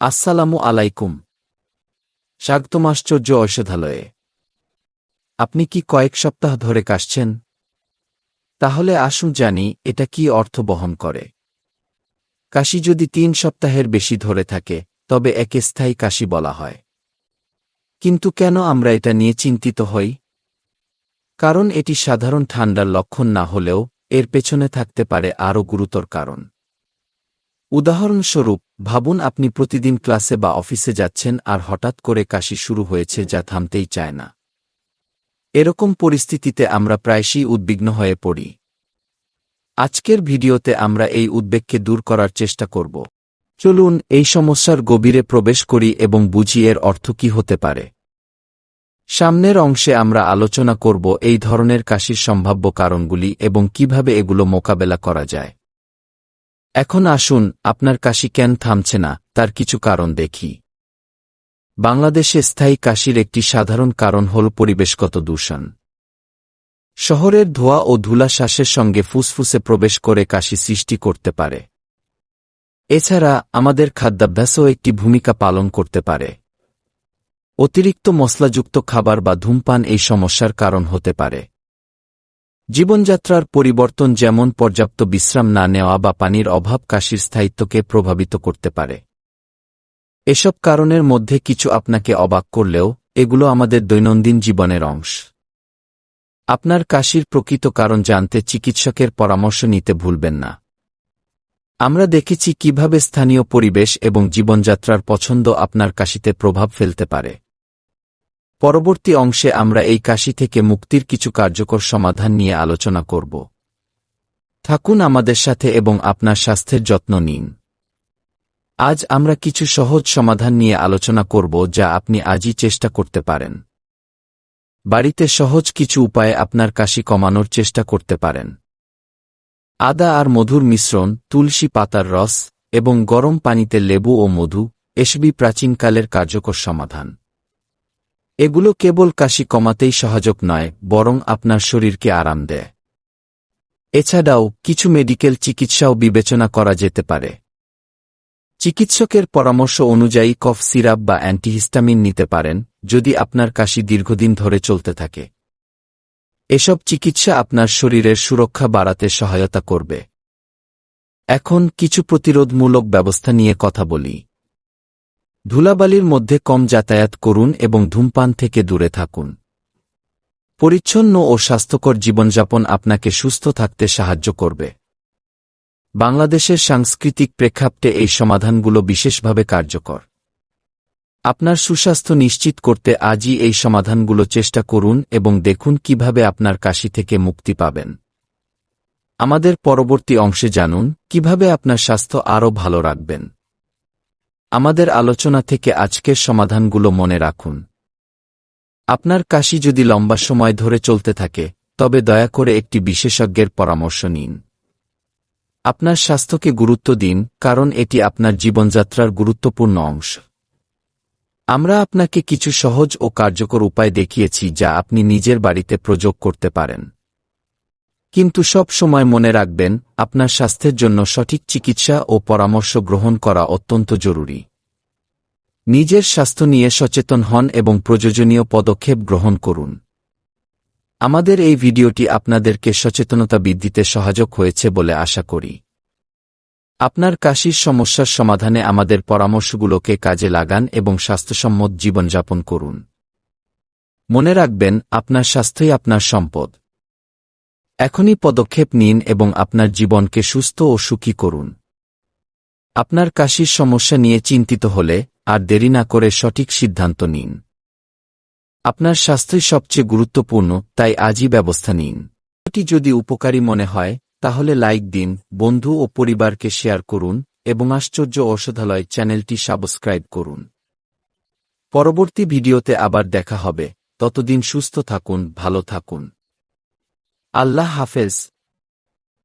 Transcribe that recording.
আসসালামু আলাইকুম। স্বাগতম আশ্চর্য ঔষধালয়ে। আপনি কি কয়েক সপ্তাহ ধরে কাশছেন? তাহলে আসুন জানি এটা কি অর্থ বহন করে। কাশি যদি তিন সপ্তাহের বেশি ধরে থাকে, তবে একে স্থায়ী কাশি বলা হয়। কিন্তু কেন আমরা এটা নিয়ে চিন্তিত হই? কারণ এটি সাধারণ ঠান্ডার লক্ষণ না হলেও এর পেছনে থাকতে পারে আরও গুরুতর কারণ। উদাহরণস্বরূপ, ভাবুন আপনি প্রতিদিন ক্লাসে বা অফিসে যাচ্ছেন আর হঠাৎ করে কাশি শুরু হয়েছে যা থামতেই চায় না। এরকম পরিস্থিতিতে আমরা প্রায়শই উদ্বিগ্ন হয়ে পড়ি। আজকের ভিডিওতে আমরা এই উদ্বেগকে দূর করার চেষ্টা করব। চলুন, এই সমস্যার গভীরে প্রবেশ করি এবং বুঝি এর অর্থ কি হতে পারে। সামনের অংশে আমরা আলোচনা করব এই ধরনের কাশির সম্ভাব্য কারণগুলি এবং কীভাবে এগুলো মোকাবেলা করা যায়। এখন আসুন, আপনার কাশি কেন থামছে না, তার কিছু কারণ দেখি। বাংলাদেশে স্থায়ী কাশির একটি সাধারণ কারণ হল পরিবেশগত দূষণ। শহরের ধোয়া ও ধুলা শ্বাসের সঙ্গে ফুসফুসে প্রবেশ করে কাশি সৃষ্টি করতে পারে। এছাড়া, আমাদের খাদ্যাভ্যাসও একটি ভূমিকা পালন করতে পারে। অতিরিক্ত মশলাযুক্ত খাবার বা ধূমপান এই সমস্যার কারণ হতে পারে। জীবনযাত্রার পরিবর্তন যেমন পর্যাপ্ত বিশ্রাম না নেওয়া বা পানির অভাব কাশির স্থায়িত্বকে প্রভাবিত করতে পারে। এসব কারণের মধ্যে কিছু আপনাকে অবাক করলেও, এগুলো আমাদের দৈনন্দিন জীবনের অংশ। আপনার কাশির প্রকৃত কারণ জানতে চিকিৎসকের পরামর্শ নিতে ভুলবেন না। আমরা দেখেছি কীভাবে স্থানীয় পরিবেশ এবং জীবনযাত্রার পছন্দ আপনার কাশিতে প্রভাব ফেলতে পারে। পরবর্তী অংশে আমরা এই কাশি থেকে মুক্তির কিছু কার্যকর সমাধান নিয়ে আলোচনা করব। থাকুন আমাদের সাথে এবং আপনার স্বাস্থ্যের যত্ন নিন। আজ আমরা কিছু সহজ সমাধান নিয়ে আলোচনা করব যা আপনি আজই চেষ্টা করতে পারেন। বাড়িতে সহজ কিছু উপায়ে আপনার কাশি কমানোর চেষ্টা করতে পারেন। আদা আর মধুর মিশ্রণ, তুলসী পাতার রস এবং গরম পানিতে লেবু ও মধু এসবই প্রাচীনকালের কার্যকর সমাধান। এগুলো কেবল কাশি কমাতেই সহায়ক নয়, বরং আপনার শরীরকে আরাম দেয়। এছাড়াও, কিছু মেডিকেল চিকিৎসাও বিবেচনা করা যেতে পারে। চিকিৎসকের পরামর্শ অনুযায়ী কফ সিরাপ বা অ্যান্টিহিস্টামিন নিতে পারেন, যদি আপনার কাশি দীর্ঘদিন ধরে চলতে থাকে। এসব চিকিৎসা আপনার শরীরের সুরক্ষা বাড়াতে সহায়তা করবে। এখন কিছু প্রতিরোধমূলক ব্যবস্থা নিয়ে কথা বলি। ধুলাবালির মধ্যে কম যাতায়াত করুন এবং ধূমপান থেকে দূরে থাকুন। পরিচ্ছন্ন ও স্বাস্থ্যকর জীবনযাপন আপনাকে সুস্থ থাকতে সাহায্য করবে। বাংলাদেশের সাংস্কৃতিক প্রেক্ষাপটে এই সমাধানগুলো বিশেষভাবে কার্যকর। আপনার সুস্বাস্থ্য নিশ্চিত করতে আজই এই সমাধানগুলো চেষ্টা করুন এবং দেখুন কীভাবে আপনার কাশি থেকে মুক্তি পাবেন। আমাদের পরবর্তী অংশে জানুন কীভাবে আপনার স্বাস্থ্য আরও ভালো রাখবেন। আমাদের আলোচনা থেকে আজকের সমাধানগুলো মনে রাখুন। আপনার কাশি যদি লম্বা সময় ধরে চলতে থাকে, তবে দয়া করে একটি বিশেষজ্ঞের পরামর্শ নিন। আপনার স্বাস্থ্যকে গুরুত্ব দিন, কারণ এটি আপনার জীবনযাত্রার গুরুত্বপূর্ণ অংশ। আমরা আপনাকে কিছু সহজ ও কার্যকর উপায় দেখিয়েছি যা আপনি নিজের বাড়িতে প্রযোগ করতে পারেন। কিন্তু সব সময় মনে রাখবেন, আপনার স্বাস্থ্যের জন্য সঠিক চিকিৎসা ও পরামর্শ গ্রহণ করা অত্যন্ত জরুরি। নিজের স্বাস্থ্য নিয়ে সচেতন হন এবং প্রয়োজনীয় পদক্ষেপ গ্রহণ করুন। আমাদের এই ভিডিওটি আপনাদেরকে সচেতনতা বৃদ্ধিতে সহায়ক হয়েছে বলে আশা করি। আপনার কাশির সমস্যার সমাধানে আমাদের পরামর্শগুলোকে কাজে লাগান এবং স্বাস্থ্যসম্মত জীবনযাপন করুন। মনে রাখবেন, আপনার স্বাস্থ্যই আপনার সম্পদ। এখনই পদক্ষেপ নিন এবং আপনার জীবনকে সুস্থ ও সুখী করুন। আপনার কাশির সমস্যা নিয়ে চিন্তিত হলে আর দেরি না করে সঠিক সিদ্ধান্ত নিন। আপনার স্বাস্থ্যই সবচেয়ে গুরুত্বপূর্ণ, তাই আজই ব্যবস্থা নিন। এটি যদি উপকারী মনে হয়, তাহলে লাইক দিন, বন্ধু ও পরিবারকে শেয়ার করুন এবং আশ্চর্য ঔষধালয় চ্যানেলটি সাবস্ক্রাইব করুন। পরবর্তী ভিডিওতে আবার দেখা হবে। ততদিন সুস্থ থাকুন, ভালো থাকুন। আল্লাহ হাফেজ।